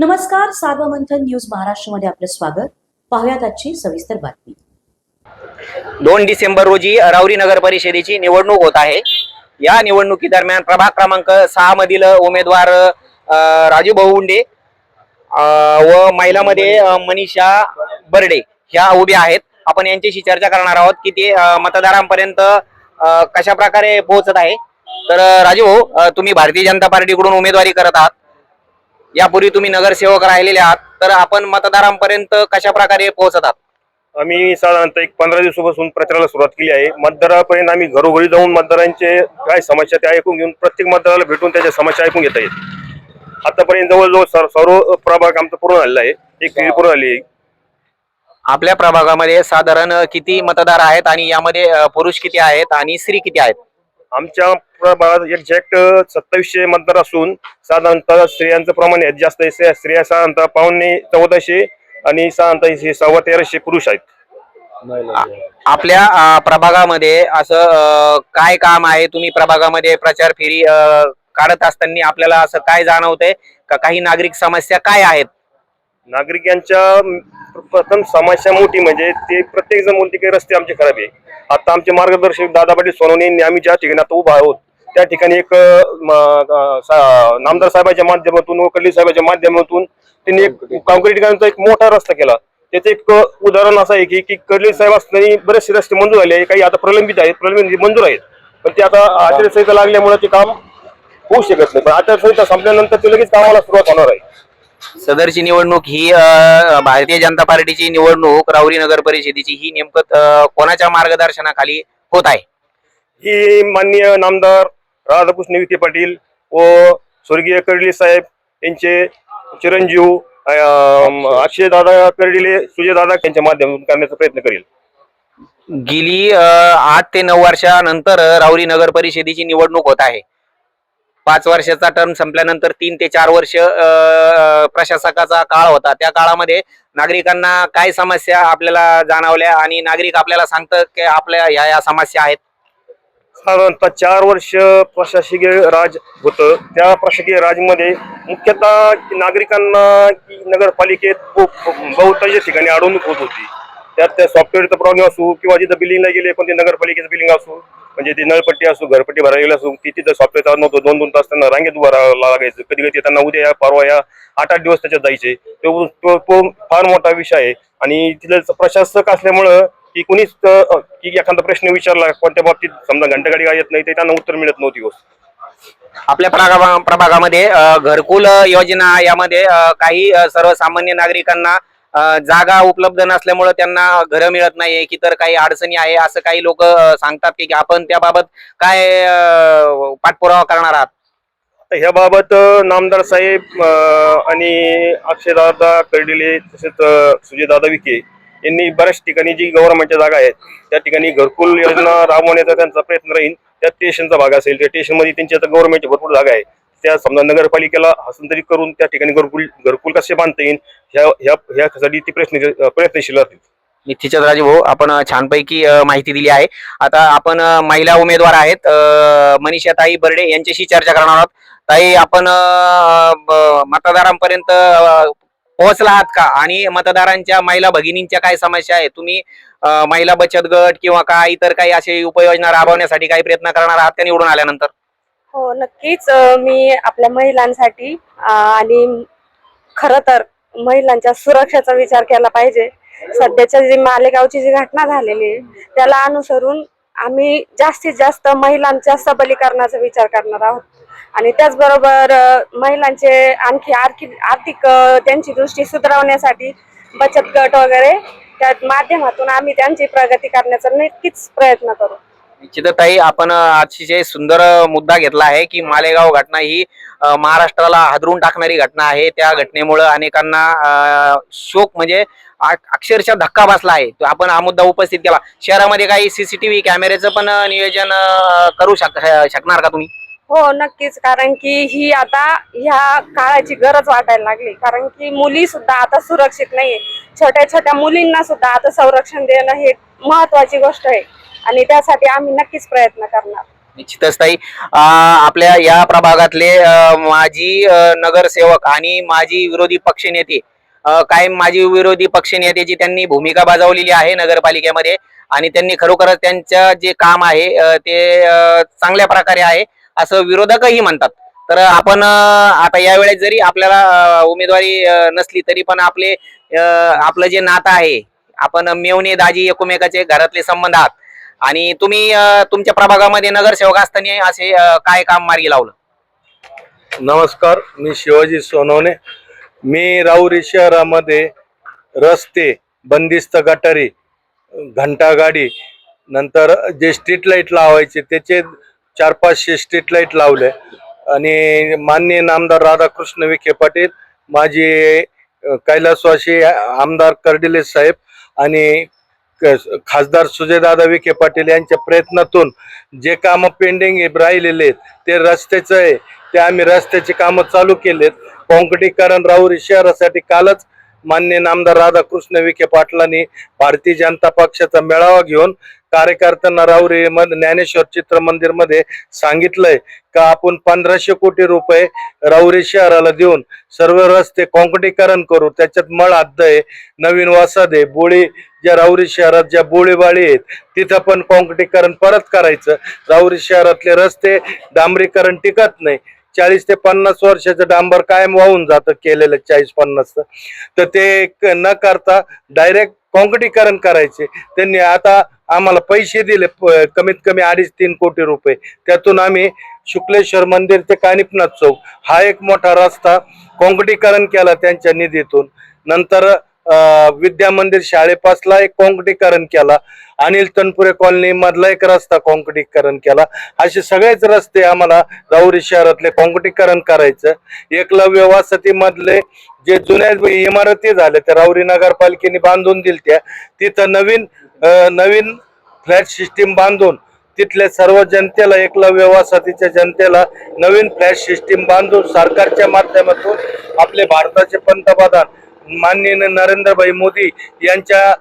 नमस्कार सार्वमंथन न्यूज महाराष्ट्रमध्ये आपलं स्वागत. पाहुयात आजची सविस्तर बातमी. दोन डिसेंबर रोजी राऊरी नगर परिषदेची निवडणूक होत आहे. या निवडणुकीदरम्यान प्रभाग क्रमांक सहा मधील उमेदवार राजू भाऊ उंडे व महिलामध्ये मनीषा बर्डे ह्या उभ्या आहेत. आपण यांच्याशी चर्चा करणार आहोत की ते मतदारांपर्यंत कशा प्रकारे पोहोचत आहे. तर राजू भाऊ तुम्ही भारतीय जनता पार्टीकडून उमेदवारी करत आहात. यापूर्वी तुम्ही नगरसेवक राहिलेले आहात तर आपण मतदारांपर्यंत कशा प्रकारे पोहोचत आहात? आम्ही साधारणतः एक पंधरा दिवसापासून प्रचाराला सुरुवात केली आहे. मतदारापर्यंत आम्ही घरोघरी जाऊन मतदारांचे काय समस्या त्या ऐकून घेऊन प्रत्येक मतदाराला भेटून त्याच्या समस्या ऐकून घेता येत आतापर्यंत जवळजवळ सर- सर्व प्रभाग आमचा पूर्ण झालेला आहे. एक पूर्ण झाली आहे. आपल्या प्रभागामध्ये साधारण किती मतदार आहेत आणि यामध्ये पुरुष किती आहेत आणि स्त्री किती आहेत? आमच्या प्रभागात एक्झॅक्ट सत्तावीसशे मतदार असून साधारणतः स्त्रियांचं प्रमाण आहे जास्त आहे. स्त्रिया साधारणतः पावणे चौदाशे आणि साधारणतः सव्वा तेराशे पुरुष आहेत. आपल्या प्रभागामध्ये असं काय काम आहे? तुम्ही प्रभागामध्ये प्रचार फेरी काढत असताना आपल्याला असं काय जाणवतंय? का काही नागरिक समस्या काय आहेत? नागरिकांच्या प्रथम समस्या मोठी म्हणजे ते प्रत्येक जण बोलते की रस्ते आमचे खराब आहे. आता आमचे मार्गदर्शक दादा पाटील सोनवणे यांनी आम्ही ज्या ठिकाणी आता उभा आहोत त्या ठिकाणी एक नामदार साहेबांच्या माध्यमातून व कल्ली साहेबांच्या माध्यमातून त्यांनी एक काँक्रीटीकरणाचा एक मोठा रस्ता केला. त्याचं एक उदाहरण असं आहे की की कर्ली साहेब असताना बरेचसे रस्ते मंजूर झाले काही आता प्रलंबित आहेत प्रलंबित मंजूर आहेत. पण ते आता आचारसंहिता लागल्यामुळे ते काम होऊ शकत नाही. पण आचारसंहिता संपल्यानंतर ते लगेच कामाला सुरुवात होणार आहे. सदरची निवडणूक ही भारतीय जनता पार्टीची निवडणूक राऊरी नगर परिषदेची ही नेमकं कोणाच्या मार्गदर्शनाखाली होत आहे? ही माननीय नामदार राधाकृष्ण विखे पाटील व स्वर्गीय कर्डिले साहेब यांचे चिरंजीव अक्षय दादा कर्डिले सुजय दादा यांच्या माध्यमातून करण्याचा प्रयत्न करेल. गेली आठ ते नऊ वर्षानंतर राऊरी नगर परिषदेची निवडणूक होत आहे. पाच वर्षाचा टर्म संपल्यानंतर तीन ते चार वर्ष अ, प्रशासकाचा काळ होता. त्या काळामध्ये नागरिकांना काय समस्या आपल्याला जाणवल्या आणि नागरिक आपल्याला सांगतात की आपल्या ह्या या समस्या आहेत? साधारणतः चार वर्ष प्रशासकीय राज होतं. त्या प्रशासकीय राजमध्ये मुख्यतः नागरिकांना नगरपालिकेत खूप बहुतांश ठिकाणी अडवणूक होत होती. त्यात त्या सॉफ्टवेअरचा प्रॉब्लेम असू किंवा जिथं बिलिंगला गेले कोणती नगरपालिकेचं बिलिंग असू म्हणजे ती नळपट्टी असू घरपट्टी भरायला गेली असो ती तिथं सॉफ्टवेअर चालत नव्हतं. दोन दोन तास त्यांना रांगेत उभं लागायचं. कधी कधी त्यांना उद्या या परवा या आठ आठ दिवस त्याच्यात जायचे. तो तो फार मोठा विषय आहे. आणि तिथलं प्रशासक असल्यामुळं की कुणीच की एखादा प्रश्न विचारला कोणत्या बाबतीत समजा घंटागाडी काय येत नाही ते त्यांना उत्तर मिळत नव्हती गोष्ट आपल्या प्रभागामध्ये घरकुल योजना यामध्ये काही सर्वसामान्य नागरिकांना जागा उपलब्ध नसल्यामुळे त्यांना घरं मिळत नाहीये की तर काही अडचणी आहे असं काही लोक सांगतात की आपण त्याबाबत काय पाठपुरावा करणार आहात? ह्याबाबत नामदार साहेब आणि अक्षयदादा कर्डिले तसेच सुजयदादा विखे यांनी बऱ्याच ठिकाणी जी गव्हर्नमेंटच्या जागा आहेत त्या ठिकाणी घरकुल योजना राबवण्याचा त्यांचा प्रयत्न राहील त्या स्टेशनचा भाग असेल त्या स्टेशनमध्ये त्यांची आता गव्हर्नमेंटची भरपूर जागा आहे. त्या समजा नगरपालिकेला हस्तांतरित करून त्या ठिकाणी घरकुल घरकुल कसे बांधता येईल? ह्या ह्या ह्यासाठी ती प्रश्न प्रयत्नशील राहतील निश्चितच राजू भाऊ आपण छानपैकी माहिती दिली आहे. आता आपण महिला उमेदवार आहेत मनीषा मनीषाताई बर्डे यांच्याशी चर्चा करणार आहोत. ताई आपण मतदारांपर्यंत पोहोचला आहात का? आणि मतदारांच्या महिला भगिनींच्या काय समस्या आहे तुम्ही महिला बचत गट किंवा काय इतर काही असे उपाययोजना राबवण्यासाठी काही प्रयत्न करणार आहात का निवडून आल्यानंतर? हो नक्कीच मी आपल्या महिलांसाठी आणि खर तर महिलांच्या सुरक्षेचा विचार केला पाहिजे. सध्याच्या जी मालेगावची जी घटना झालेली आहे त्याला अनुसरून आम्ही जास्तीत जास्त महिलांच्या सबलीकरणाचा विचार करणार आहोत. आणि त्याचबरोबर महिलांचे आणखी आर्थिक आर्थिक त्यांची दृष्टी सुधारवण्यासाठी बचत गट वगैरे त्या माध्यमातून आम्ही त्यांची प्रगती करण्याचा नक्कीच प्रयत्न करू. निश्चितच आपण अतिशय सुंदर मुद्दा घेतला आहे की मालेगाव घटना ही महाराष्ट्राला हादरून टाकणारी घटना आहे. त्या घटनेमुळे अनेकांना शोक म्हणजे अक्षरशः धक्का बसला आहे. तो आपण हा मुद्दा उपस्थित केला. शहरामध्ये काही सीसीटीव्ही कॅमेऱ्याचं पण नियोजन करू शक शकणार का तुम्ही? हो नक्कीच. कारण की ही आता ह्या काळाची गरज वाटायला लागली. कारण की मुली सुद्धा आता सुरक्षित नाहीये. छोट्या छोट्या मुलींना सुद्धा आता संरक्षण देणं हे महत्वाची गोष्ट आहे. आणि त्यासाठी आम्ही नक्कीच प्रयत्न करणार. निश्चितच ताई. आपल्या या प्रभागातले माजी नगरसेवक आणि माजी विरोधी पक्षनेते अं, कायम माजी विरोधी पक्षनेत्याची त्यांनी भूमिका बजावलेली आहे नगरपालिकेमध्ये आणि त्यांनी खरोखरच त्यांचं जे काम आहे ते चांगल्या प्रकारे आहे असं विरोधकही म्हणतात. तर आपण आता यावेळेस जरी आपल्याला उमेदवारी नसली तरी पण आपले आपलं जे नातं आहे आपण मेवणे दाजी एकमेकाचे घरातले संबंध आहात. आणि तुम्ही अं, तुमच्या प्रभागामध्ये नगरसेवक असताना असे अं, काय काम मार्गी लावलं? नमस्कार मी शिवाजी सोनवणे. मी राऊरी शहरामध्ये रस्ते बंदिस्त गटारी घंटागाडी नंतर जे स्ट्रीट लाइट लावायचे त्याचे चार पाचशे स्ट्रीट लाइट लावले. आणि माननीय नामदार राधाकृष्ण विखे पाटील माझे अ, कैलासवासी आमदार कर्डिले साहेब आणि खासदार सुजयदादा विखे पाटील यांच्या प्रयत्नातून जे कामं पेंडिंग राहिलेले आहेत ते रस्त्याचं आहे. ते आम्ही रस्त्याची कामं चालू केलेत. काँक्रिटीकरण राहुरी शहरासाठी कालच मान्य नामदार राधाकृष्ण विखे पाटलांनी भारतीय जनता पक्षाचा मेळावा घेऊन कार्यकर्त्यांना राऊरी मध्ये ज्ञानेश्वर चित्र मंदिरमध्ये सांगितलंय का आपण पंधराशे कोटी रुपये राऊरी शहराला देऊन सर्व रस्ते कॉन्क्रिटीकरण करू. त्याच्यात मळ हद्द आहे नवीन वासाद आहे बोळी ज्या राऊरी शहरात ज्या बोळीबाळी आहेत तिथं पण कॉन्क्रिटीकरण परत करायचं. राऊरी शहरातले रस्ते डांबरीकरण टिकत नाही. चाळीस ते पन्नास वर्षाचं डांबर कायम वाहून जातं केलेलं चाळीस पन्नास. तर ते न करता डायरेक्ट काँक्रिटीकरण करायचे. त्यांनी आता आम्हाला पैसे दिले प- कमीत कमी अडीच तीन कोटी रुपये. त्यातून आम्ही शुक्लेश्वर मंदिर ते कानिपनाथ चौक हा एक मोठा रस्ता काँक्रिटीकरण केला त्यांच्या निधीतून. नंतर विद्या मंदिर शाळेपासला एक काँक्रिटीकरण केला. अनिल तनपुरे कॉलनी मधला एक रस्ता काँक्रिटीकरण केला. असे सगळेच रस्ते आम्हाला राऊरी शहरातले काँक्रिटीकरण करायचं. एकलव्य वसती मधले जे जुन्या इमारती झाल्या त्या राऊरी नगरपालिकेने बांधून दिल्या तिथं नवीन नवीन फ्लॅट सिस्टीम बांधून तिथल्या सर्व जनतेला एकलव्य वसाहतीच्या जनतेला नवीन फ्लॅट सिस्टीम बांधून सरकारच्या माध्यमातून आपले भारताचे पंतप्रधान माननीय नरेंद्रभाई मोदी यांच्या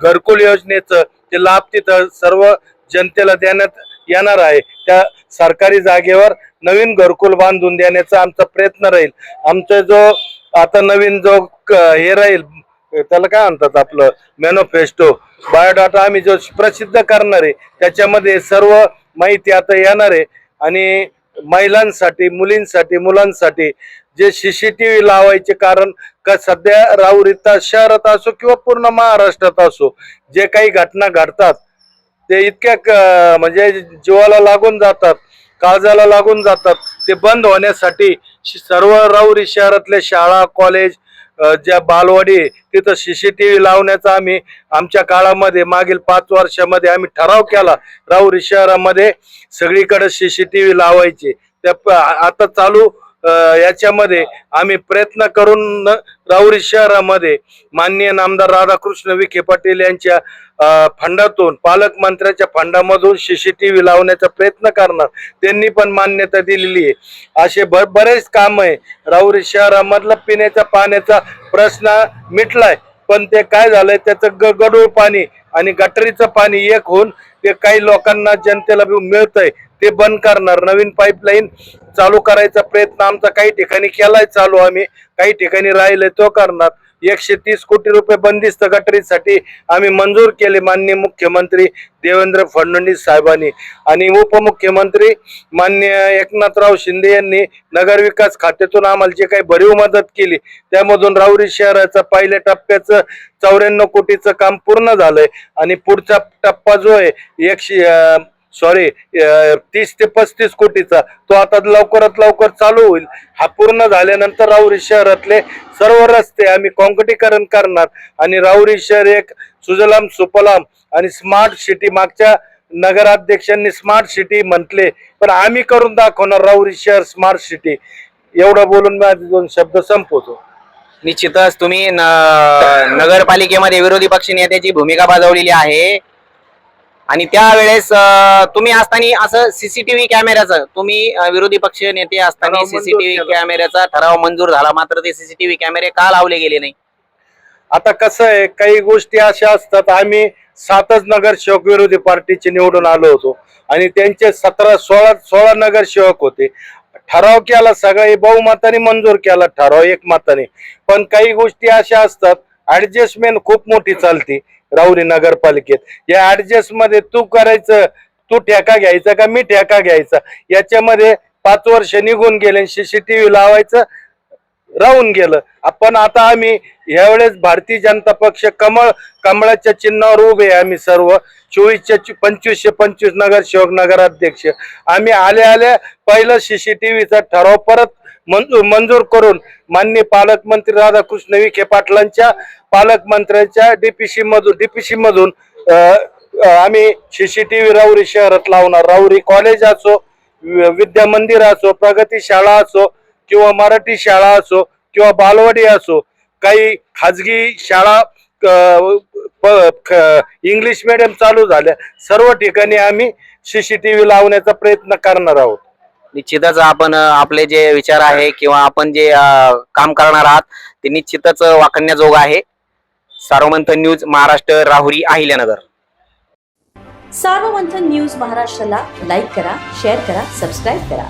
घरकुल योजनेचं ते लाभ तिथं सर्व जनतेला देण्यात येणार आहे. त्या सरकारी जागेवर नवीन घरकुल बांधून देण्याचा आमचा प्रयत्न राहील. आमचा जो आता नवीन जो क- हे राहील त्याला काय म्हणतात आपलं मॅनिफेस्टो बायोडाटा आम्ही जो प्रसिद्ध करणार आहे त्याच्यामध्ये सर्व माहिती आता येणार आहे. आणि महिलांसाठी मुलींसाठी मुलांसाठी जे सीसीटीव्ही लावायचे कारण का सध्या राऊरीता शहरात असो किंवा पूर्ण महाराष्ट्रात असो जे काही घटना घडतात ते इतक्या क- म्हणजे जीवाला लागून जातात काळजाला लागून जातात ते बंद होण्यासाठी श- सर्व राऊरी शहरातले शाळा कॉलेज ज्या बालवाडी आहे, तिथं सीसीटीव्ही लावण्याचा आम्ही आमच्या काळामध्ये मागील पाच वर्षामध्ये आम्ही ठराव केला राऊरी शहरामध्ये सगळीकडे सीसीटीव्ही लावायचे. त्या प- आता चालू याच्यामध्ये आम्ही प्रयत्न करून राऊरी शहरामध्ये माननीय नामदार राधाकृष्ण विखे पाटील यांच्या फंडातून पालकमंत्र्याच्या फंडामधून सीसीटीव्ही लावण्याचा प्रयत्न करणार. त्यांनी पण मान्यता दिलेली आहे. असे ब बरेच काम आहे. राऊरी शहरामधला पिण्याच्या पाण्याचा प्रश्न मिटलाय. पण ते काय झालंय त्याचं ग गडूळ पाणी आणि गटरीचं पाणी एक होऊन ते काही लोकांना जनतेला मिळतंय. ते बंद करणार. नवीन पाईपलाईन चालू करायचा प्रयत्न आमचा काही ठिकाणी केलाय चालू आम्ही. काही ठिकाणी राहिले तो करणार. एकशे तीस कोटी रुपये बंदिस्त गटरीसाठी आम्ही मंजूर केले माननीय मुख्यमंत्री देवेंद्र फडणवीस साहेबांनी. आणि उपमुख्यमंत्री मान्य एकनाथराव शिंदे यांनी नगरविकास खात्यातून आम्हाला जे काही भरीव मदत केली त्यामधून राहुरी शहराचं पहिल्या टप्प्याचं चौऱ्याण्णव कोटीचं काम पूर्ण झालंय. आणि पुढचा टप्पा जो आहे एकशे सॉरी तीस ते पस्तीस कोटीचा. तो आता लवकरात लवकर चालू होईल. हा पूर्ण झाल्यानंतर राहुरी शहरातले सर्व रस्ते आम्ही काँक्रिटीकरण करणार. आणि राहुरी शहर एक सुजलाम सुपलाम आणि स्मार्ट सिटी मागच्या नगराध्यक्षांनी स्मार्ट सिटी म्हटले. पण आम्ही करून दाखवणार राहुरी शहर स्मार्ट सिटी एवढं बोलून माझे दोन शब्द संपवतो. निश्चितच तुम्ही नगरपालिकेमध्ये विरोधी पक्ष नेत्याची भूमिका बजावलेली आहे. आणि त्यावेळेस तुम्ही असताना असं सीसीटीव्ही कॅमेऱ्याचं तुम्ही विरोधी पक्ष नेते असताना सीसीटीव्ही. कॅमेऱ्याचा ठराव मंजूर झाला. मात्र ते सीसीटीव्ही कॅमेरे का लावले गेले नाही? आता कसं आहे काही गोष्टी अशा असतात आम्ही सातच नगरसेवक विरोधी पार्टीचे निवडून आलो होतो. आणि त्यांचे सतरा सोळा सोळा नगरसेवक होते. ठराव केला सगळे बहुमताने मंजूर केला ठराव एक मताने पण काही गोष्टी अशा असतात ऍडजस्टमेंट खूप मोठी चालती. राऊरी नगरपालिकेत. या ऍडजस्टमध्ये तू करायचं तू ठेका घ्यायचा का मी ठेका घ्यायचा? याच्यामध्ये पाच वर्ष निघून गेले सीसीटीव्ही लावायचं राहून गेलं. आपण आता आम्ही यावेळेस भारतीय जनता पक्ष कमळ कमळाच्या चिन्हावर उभे आहे आम्ही सर्व. चोवीसच्या पंचवीसशे पंचवीस नगरसेवक नगराध्यक्ष. आम्ही आल्या आल्या पहिलं सीसीटीव्हीचा ठराव परत मंजूर मंजूर करून माननीय पालकमंत्री राधाकृष्ण विखे पाटलांच्या पालकमंत्र्यांच्या डीपीसी मधून डीपीसी मधून अ, अ, आम्ही सीसीटीव्ही राऊरी शहरात लावणार. राऊरी कॉलेज असो वि- विद्या मंदिर असो प्रगती शाळा असो किंवा मराठी शाळा असो किंवा बालवाडी असो काही खाजगी शाळा प- ख- इंग्लिश मिडियम चालू झाल्या. सर्व ठिकाणी आम्ही सीसीटीव्ही लावण्याचा प्रयत्न करणार आहोत. निश्चितच आपण आपले जे विचार आहे किंवा आपण जे काम करणार आहात ते निश्चितच वाकण्याजोग आहे. सार्वमंथ न्यूज महाराष्ट्र राहुरी अहिल्यानगर. सार्वमंथन न्यूज महाराष्ट्राला लाईक करा शेअर करा सबस्क्राईब करा.